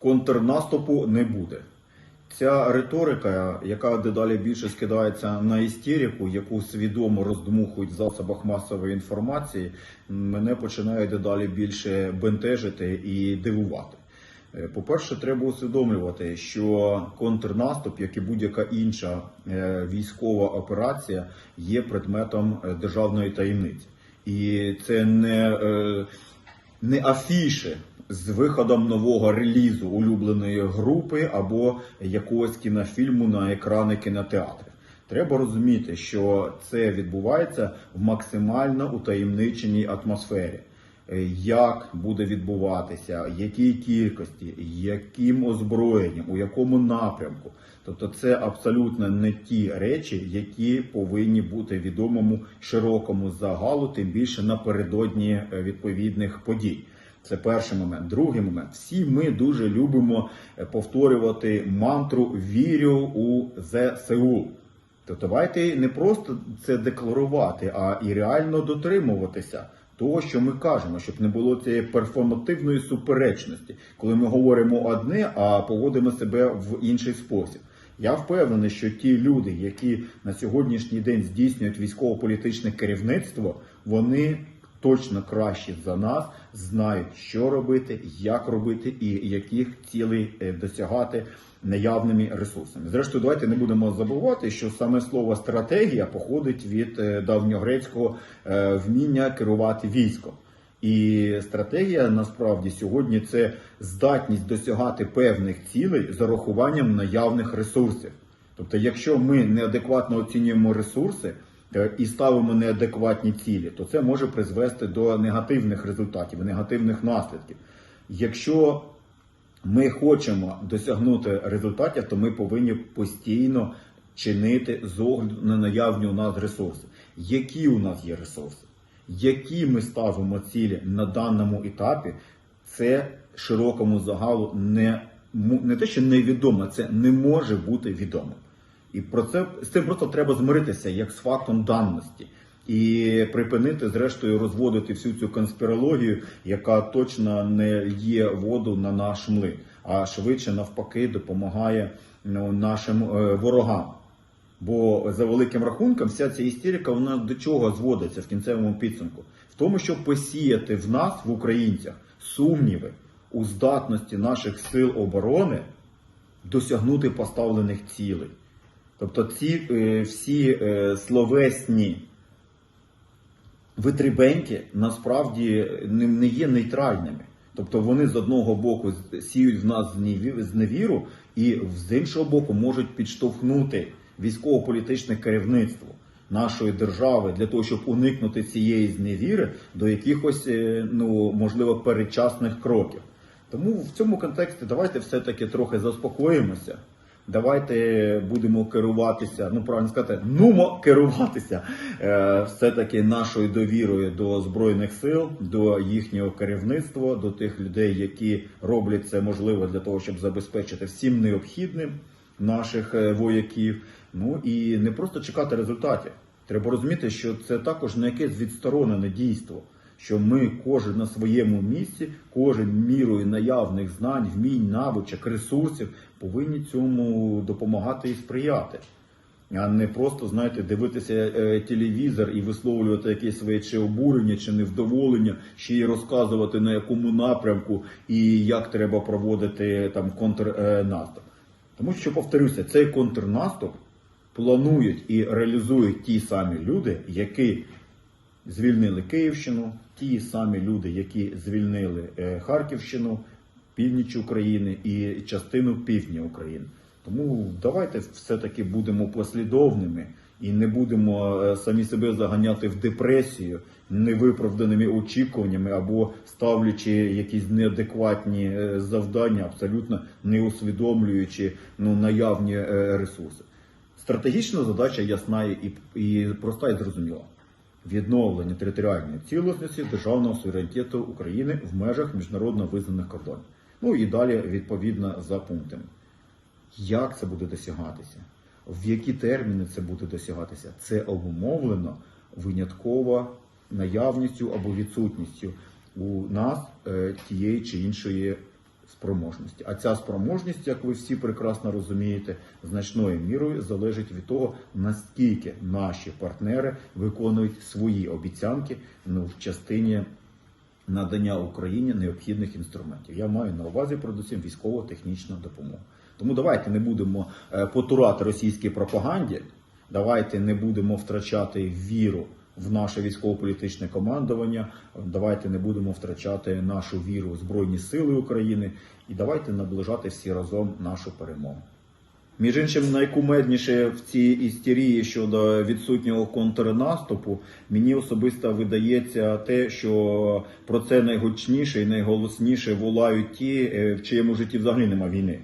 контрнаступу не буде. Ця риторика, яка дедалі більше скидається на істерику, яку свідомо роздмухують в засобах масової інформації, мене починає дедалі більше бентежити і дивувати. Е, По-перше, треба усвідомлювати, що контрнаступ, як і будь-яка інша е, військова операція, є предметом е, державної таємниці. І це не, не афіши з виходом нового релізу улюбленої групи або якогось кінофільму на екрани кінотеатрів. Треба розуміти, що це відбувається в максимально утаємниченій атмосфері. Е, Як буде відбуватися, якій кількості, яким озброєнням, у якому напрямку. Тобто це абсолютно не ті речі, які повинні бути відомому широкому загалу, тим більше напередодні е, відповідних подій. Це перший момент. Другий момент. Всі ми дуже любимо е, повторювати мантру Вірю у ЗСУ. То давайте не просто це декларувати, а і реально дотримуватися того, що ми кажемо, щоб не було цієї перформативної суперечності, коли ми говоримо одне, а поводимо себе в інший спосіб. Я впевнений, що ті люди, які на сьогоднішній день здійснюють військово-політичне керівництво, вони точно кращі за нас знають, що робити, як робити і яких цілей е, досягати наявними ресурсами. Зрештою, давайте не будемо забувати, що саме слово стратегія походить від е, давньогрецького е, вміння керувати військом. І стратегія насправді сьогодні це здатність досягати певних цілей з урахуванням наявних ресурсів. Тобто, якщо ми неадекватно оцінюємо ресурси і ставимо неадекватні цілі, то це може призвести до негативних результатів, негативних наслідків. Якщо ми хочемо досягнути результатів, то ми повинні постійно чинити з огляду на наявні у нас ресурси. Які у нас є ресурси? Які ми ставимо цілі на даному етапі, це широкому загалу не, не те, що невідомо, це не може бути відомо. І про це з цим просто треба змиритися як з фактом даності. І припинити, зрештою, розводити всю цю конспірологію, яка точно не є воду на наш млин, а швидше навпаки допомагає ну, нашим е, ворогам. Бо за великим рахунком, вся ця істерика вона до чого зводиться в кінцевому підсумку? В тому, щоб посіяти в нас, в українцях, сумніви у здатності наших сил оборони досягнути поставлених цілей. Тобто ці е, всі е, словесні витребеньки насправді не, є нейтральними. Тобто вони з одного боку сіють в нас зневі- зневіру, і з іншого боку можуть підштовхнути військово-політичне керівництво нашої держави для того, щоб уникнути цієї зневіри до якихось, е, ну можливо, передчасних кроків. Тому в цьому контексті давайте все-таки трохи заспокоїмося. Давайте будемо керуватися, ну правильно сказати, нумо керуватися е, все-таки нашою довірою до збройних сил, до їхнього керівництва, до тих людей, які роблять це можливо для того, щоб забезпечити всім необхідним наших е, вояків. Ну і не просто чекати результатів. Треба розуміти, що це також не якесь відсторонене дійство. Що ми кожен на своєму місці, кожен мірою наявних знань, вмінь, навичок, ресурсів повинні цьому допомагати і сприяти, а не просто знаєте, дивитися е, телевізор і висловлювати якесь своє чи обурення, чи невдоволення, ще й розказувати на якому напрямку і як треба проводити там контрнаступ. Тому що повторюся, цей контрнаступ планують і реалізують ті самі люди, які звільнили Київщину, ті самі люди, які звільнили е, Харківщину, північ України і частину півдня України. Тому давайте все-таки будемо послідовними і не будемо е, самі себе заганяти в депресію невиправданими очікуваннями або ставлячи якісь неадекватні е, завдання, абсолютно не усвідомлюючи ну, наявні ресурси. Стратегічна задача ясна і, і проста і зрозуміла. Відновлення територіальної цілісності державного суверенітету України в межах міжнародно визнаних кордонів. Ну і далі відповідно за пунктами. Як це буде досягатися? В які терміни це буде досягатися? Це обумовлено винятково наявністю або відсутністю у нас е, тієї чи іншої спроможності. А ця спроможність, як ви всі прекрасно розумієте, значною мірою залежить від того, наскільки наші партнери виконують свої обіцянки ну, в частині надання Україні необхідних інструментів. Я маю на увазі передусім військово-технічну допомогу. Тому давайте не будемо е, потурати російській пропаганді. Давайте не будемо втрачати віру в наше військово-політичне командування. Давайте не будемо втрачати нашу віру в Збройні Сили України і давайте наближати всі разом нашу перемогу. Між іншим, найкумедніше в цій істерії щодо відсутнього контрнаступу, мені особисто видається те, що про це найгучніше і найголосніше волають ті, е, в чиєму житті взагалі нема війни.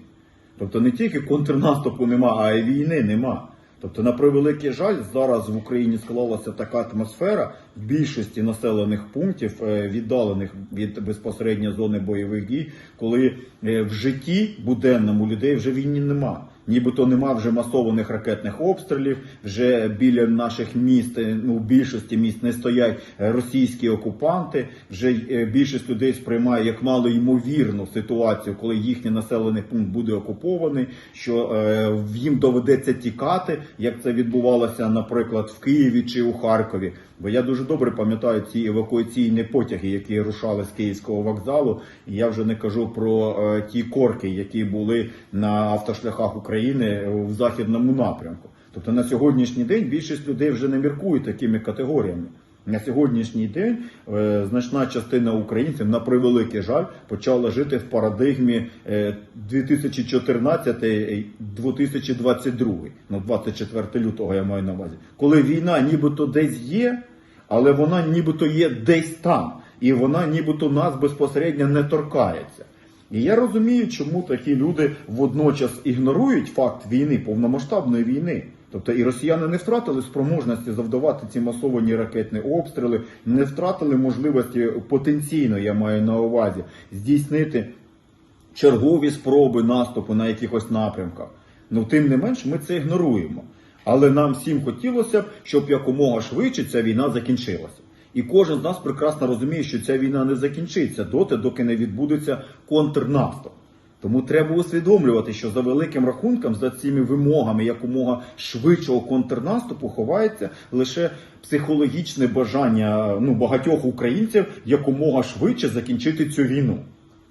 Тобто не тільки контрнаступу нема, а й війни нема. Тобто, на превеликий жаль, зараз в Україні склалася така атмосфера в більшості населених пунктів, е, віддалених від безпосередньо зони бойових дій, коли е, в житті буденному людей вже війні нема. Нібито нема вже масованих ракетних обстрілів, вже біля наших міст, е, ну більшості міст не стоять е, російські окупанти. Вже е, більшість людей сприймає як мало ймовірну ситуацію, коли їхній населений пункт буде окупований, що е, їм доведеться тікати, як це відбувалося, наприклад, в Києві чи у Харкові. Бо я дуже добре пам'ятаю ці евакуаційні потяги, які рушали з Київського вокзалу. І я вже не кажу про е, ті корки, які були на автошляхах України в західному напрямку. Тобто на сьогоднішній день більшість людей вже не міркує такими категоріями. На сьогоднішній день е, значна частина українців, на превеликий жаль, почала жити в парадигмі е, 2014-2022, ну 24 лютого я маю на увазі, коли війна нібито десь є, але вона нібито є десь там, і вона нібито нас безпосередньо не торкається. І я розумію, чому такі люди водночас ігнорують факт війни, повномасштабної війни. Тобто і росіяни не втратили спроможності завдавати ці масовані ракетні обстріли, не втратили можливості потенційно, я маю на увазі, здійснити чергові спроби наступу на якихось напрямках. Ну тим не менш, ми це ігноруємо. Але нам всім хотілося б, щоб якомога швидше ця війна закінчилася. І кожен з нас прекрасно розуміє, що ця війна не закінчиться доти, доки не відбудеться контрнаступ. Тому треба усвідомлювати, що за великим рахунком, за цими вимогами якомога швидшого контрнаступу ховається лише психологічне бажання ну, багатьох українців якомога швидше закінчити цю війну.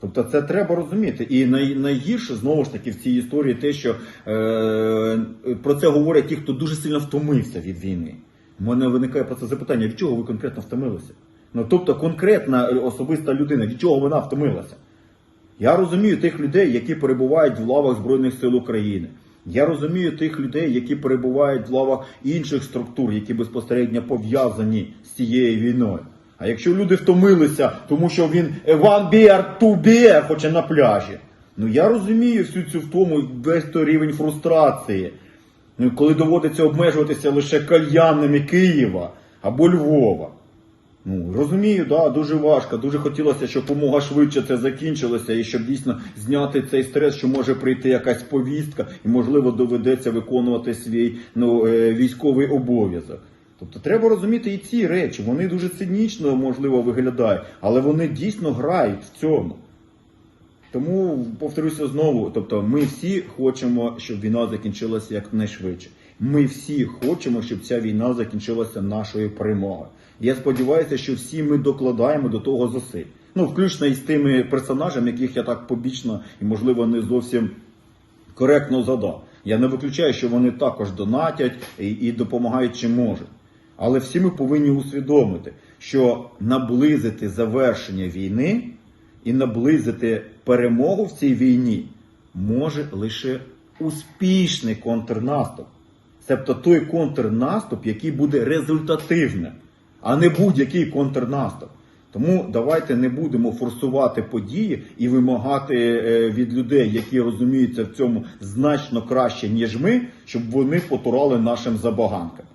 Тобто це треба розуміти. І най, найгірше знову ж таки в цій історії те, що е, про це говорять ті, хто дуже сильно втомився від війни. У мене виникає про це запитання: від чого ви конкретно втомилися? Ну тобто конкретна особиста людина, від чого вона втомилася? Я розумію тих людей, які перебувають в лавах Збройних сил України. Я розумію тих людей, які перебувають в лавах інших структур, які безпосередньо пов'язані з цією війною. А якщо люди втомилися, тому що він one beer, two хоче на пляжі. Ну я розумію всю цю втому, весь той рівень фрустрації. Ну, коли доводиться обмежуватися лише кальянними Києва або Львова. Ну, розумію, да, дуже важко. Дуже хотілося, щоб помога швидше це закінчилося, і щоб дійсно зняти цей стрес, що може прийти якась повістка, і можливо доведеться виконувати свій ну, е, військовий обов'язок. Тобто треба розуміти і ці речі. Вони дуже цинічно, можливо, виглядають, але вони дійсно грають в цьому. Тому повторюся знову: тобто, ми всі хочемо, щоб війна закінчилася якнайшвидше. Ми всі хочемо, щоб ця війна закінчилася нашою перемогою. Я сподіваюся, що всі ми докладаємо до того зусиль. Ну, включно із тими персонажами, яких я так побічно і, можливо, не зовсім коректно задав. Я не виключаю, що вони також донатять і, і допомагають чим можуть. Але всі ми повинні усвідомити, що наблизити завершення війни і наблизити перемогу в цій війні може лише успішний контрнаступ. Тобто той контрнаступ, який буде результативним, а не будь-який контрнаступ. Тому давайте не будемо форсувати події і вимагати е, від людей, які розуміються в цьому значно краще, ніж ми, щоб вони потурали нашим забаганкам.